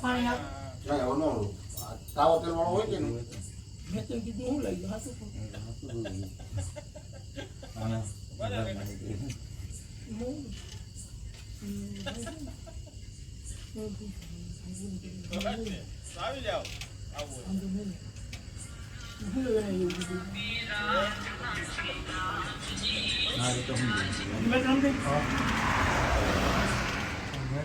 પાણી આપ ના, એવો ન હોય. આ તાવો તેલ વાળો હોય કે નહીં? મેં તો કીધું હું લઈ ગયો હાથું પણ. હું આવી જાઓ. આવું. હોય. વાંધો નહીં. હું લઈ આવ્યો એવું કીધું. મેં કામ કર્યું. મેં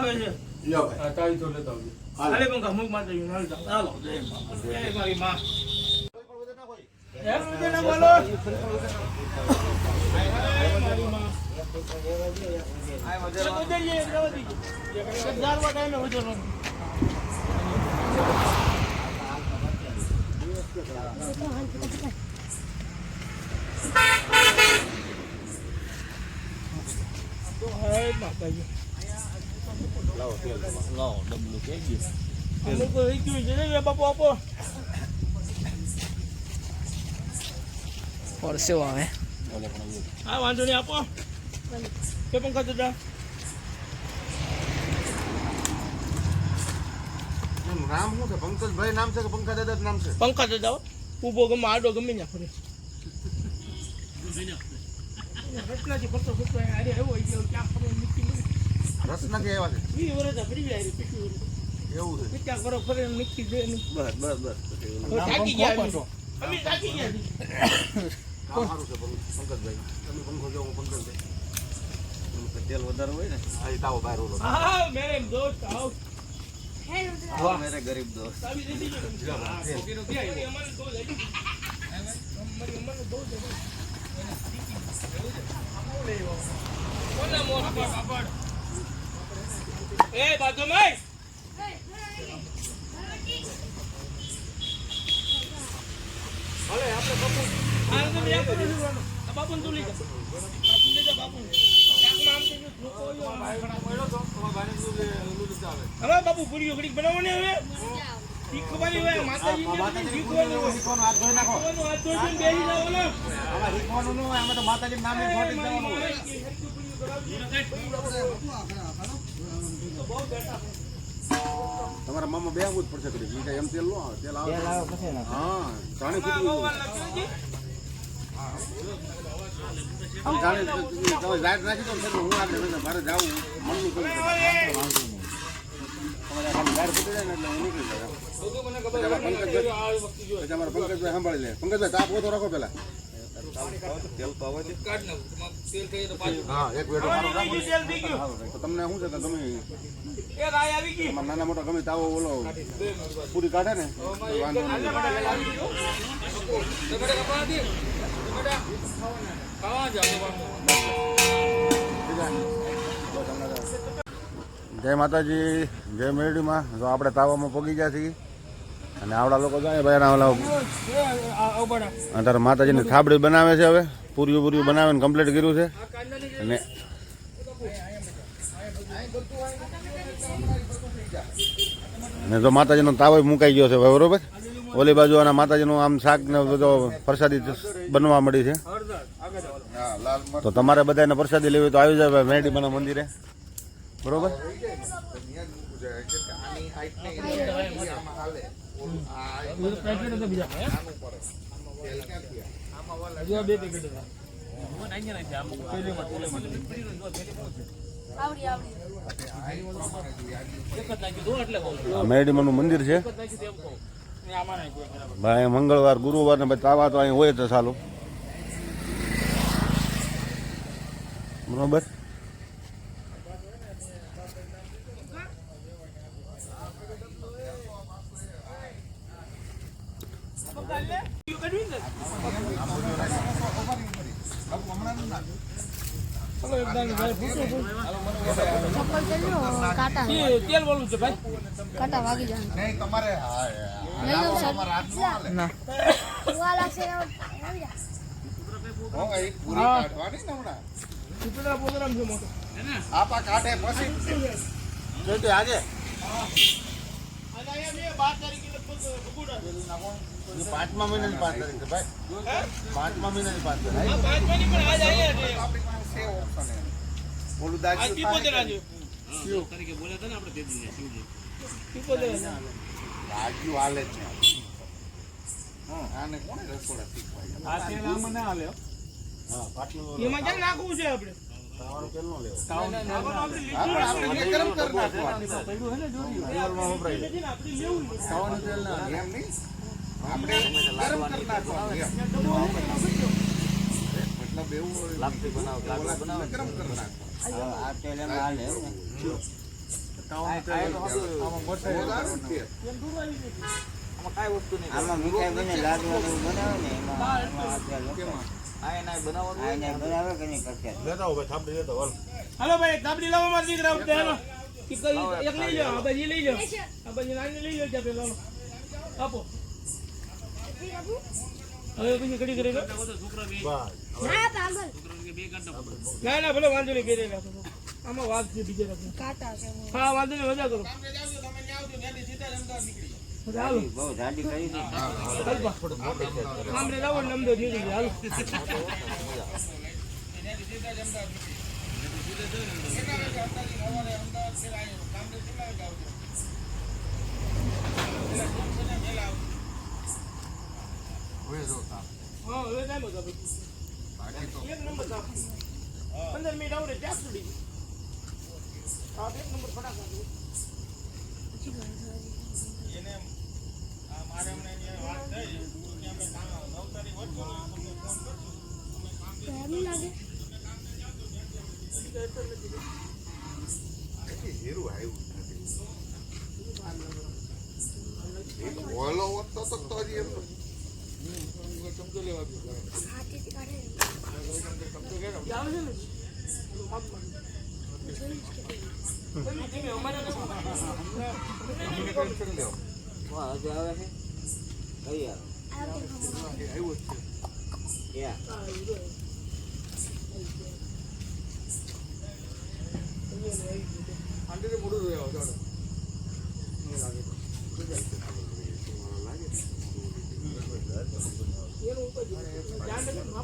કીધું, હા, તો ને. ના, તો ને લ્યો ભાઈ. આ તો લેતા આવજો હાલે પંખા મુખ માતા યુ હાલ જાઓ. જય મારી માં એમ રીતે ના બોલો મારી માં ચલો ઉતરીએ, જવા દીજો. એક દારવા ટાઈમે ઉતરવાનું. તો હે છે વાંધો નહીં આપો કે પંખા દાદા એનું નામ શું છે પંકજભાઈ નામ છે કે પંકજ દાદા નામ છે પંખા દાદા ઊભો ગમે આડો ગમે ત્યાં ફરે રત્નાજી ફરતો ફરતો ફરવા નીકળી રસના કે એવા છે? વીસ વર્ષ આ જાય એવું છે? પીટા કરો ફરે નીકળી ને બસ બસ બસ. થાકી ગયા અમે. અમે થાકી ગયા છીએ. કામ સારું છે પંક- પંકજભાઈ. તમે પંખો જો હું પંકજભાઈ. તેલ વધારે હોય ને? આ તાવો બહાર ઓલો. હા મેરે દોસ્ત આવ. વાહ મેરે ગરીબ દોસ્ત. ચાવી દે દીજો હા કોકીનો ક્યાં અમારે તો લઈ અમારી અમારે દો દે કોના મોર એ આપણે બાપુ. આ તો બે આપો આ બાપુ તું લઈ જા. બાપુ. હવે બાપુ પૂરી ઘડી બનાવવાની હવે. શીખવાની હોય માતાજીને બધી શીખવાની હોય શીખવાનું હાથ ધોઈ નાખો. હાથ ધોઈને બેસી જાઓ ને આમાં શીખવાનું ન હોય આમાં તો માતાજી નામ છોડી જ દેવાનું હોય તમારા મામા બે આવવું જ પડશે કરી બીજા એમ તેલ નો આવે તેલ આવે. હા જાણી ફૂટવું જાણી તમે લાઈટ નાખી દો ને હું આગળ મારે જાવું. મનનું કરું તમારે પંકજભાઈ સંભાળી લે. પંકજભાઈ તાપ ઓછો રાખો પેલા. તમને શું છે કે તમે એ રાય આવી ગઈ. તમારા નાના મોટા ગમે તાવો ઓલો પૂરી કાઢે ને? તો વાંધો નહીં. જય માતાજી જય મેરડીમાં. જો આપણે તાવામાં પગી ગયા છીએ. અને આવડા લોકો જાય ભાઈ આવડા અત્યારે માતાજીની થાબડી બનાવે છે હવે. પૂર્યું પૂરીઓ બનાવીને કમ્પ્લીટ કર્યું છે. અને ને જો માતાજીનો તાવો મુકાઈ ગયો છે ભાઈ બરોબર? ઓલી બાજુ અને માતાજીનું આમ શાક ને બધો પ્રસાદી બનવા મળી છે. તો તમારે બધાને પ્રસાદી લેવી તો આવી જાય ભાઈ મેરડીમાના મંદિરે. બરોબર? આ મેડીમાનું મંદિર છે. ભાઈ મંગળવાર ગુરુવાર ને ભાઈ તાવા તો અહીં હોય તો ચાલુ. બરોબર ચલો એક દાણી ભાઈ ફૂટો ફૂટ. ચપ્પલ પહેરજો કાંટા એ તેલ વાળું છે ભાઈ કાંટા વાગી જાય નહીં તમારે ને. પૂરી કાઢવાની ને હમણાં ચૂંટણા પ્રોગ્રામ છે મોટો આપા કાઢે પછી જોઈતી આજે પાંચમા મહિનાની પાંચ તારીખ. છે ભાઈ પાંચમા મહિનાની પાંચ તારીખ છે. આપણી ઓપ્શન એમ. ઓલું આજ દાજ્યું પીપોતેર થાય આજે પીપોતેર આજે. દાજ્યું હાલે છે. આને કોણે રસોડા શીખવાય આ તેલ આમાં ના હાલે હા. પાટલું એમાં ક્યાં નાખવું છે આપણે? તમારું તેલ નો લેવો. કાવનું તેલ ના. આપણે આપણે ગરમ કરી નાખવાનું ને ને ને. ના ગરમ કરી એમ. મતલબ એવું લાપસી બનાવ ગરમ કરી તેલ ને? લાડવાનું બનાવે ને એમાં એમાં આ તેલ લેતા હાલ. હાલો ભાઈ એક ધાબળી લાવો મારા દીકરા ઉઠે હાલો ઈ કઈ એક લઈ જાઓ આ બાજી લઈ જાઓ. આ બાજી નાની લઈ જાઓ ત્યાં પેલા હાલો. આપો. હવે પછી ઘડી કરી લો. ના ના ના ભલે વાંધો નહીં કરી આમાં વાત છે બીજે. હા વાંધો નહીં મજા કરો. હાલો. ધીરે હાલો હા હવે કાંઈ મજા તો. એક નંબર કાપ પંદર મિનિટ આવડે ત્યાં સુધી. આ એક નંબર ફટાફટ. એને આ મારે અમને જે વાત થઈ. કે અમે કામ- નવ તારીખ વચ્ચે તમને ફોન કરશું. કેમ લાગે? હીરું આવ્યું જ નથી. ઓલો હોત તો તો એમ ને નથી. જ છે. યા આંટીને મોઢું ધોઈ આવો, ચાલો. એનું ઉપર જ. ધ્યાન રાખજો, માપમાં જોઈએ. એ તો જો ને, એ હોવું જ જોઈએ.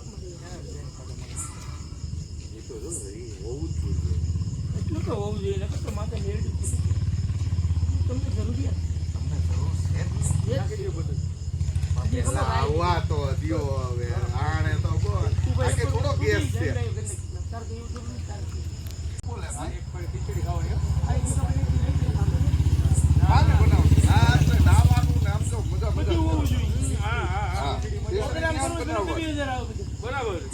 તમને જરૂરિયાત આવવા તો દ્યો હવે આણે તો બોલ આ કે થોડો ગેસ છે બોલે ભાઈ હાલે બનાવો આ આપણે નાવાનું ને આમ તો મજા મજા બધું હોવું જોઈએ હા પ્રોગ્રામ આમ કરવો બનાવો તો બે હજાર આવે બધું. બરાબર મજા આવી બરાબર ચોવીસ કલાક ફૂલ ટિકિટ આવે. ખાઓ પીઓ ને નાચો જેને જરૂર હોય. હે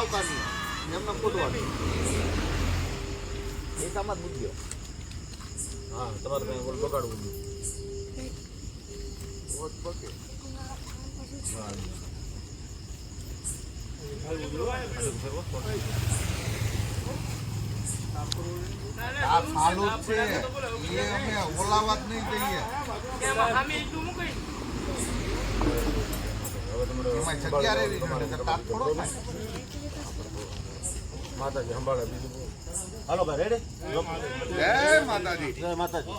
હલાવતા એમને એમને કૂદવાનું એકામાં જ મૂક્યો હા તમારે કઈ ઓલ બગાડવું નહીં. રોજ પકે. આ ચાલુ છે. એ અમે ઓલાવા નહીં દઈએ એમાં ખામી એટલું મૂકી. એમાં જગ્યા રહેવી જોઈએ. તાપ થોડો થાય. માતાજી સંભાળે બીજું હાલો ભાઈ રેડી જય માતાજી. જય માતાજી.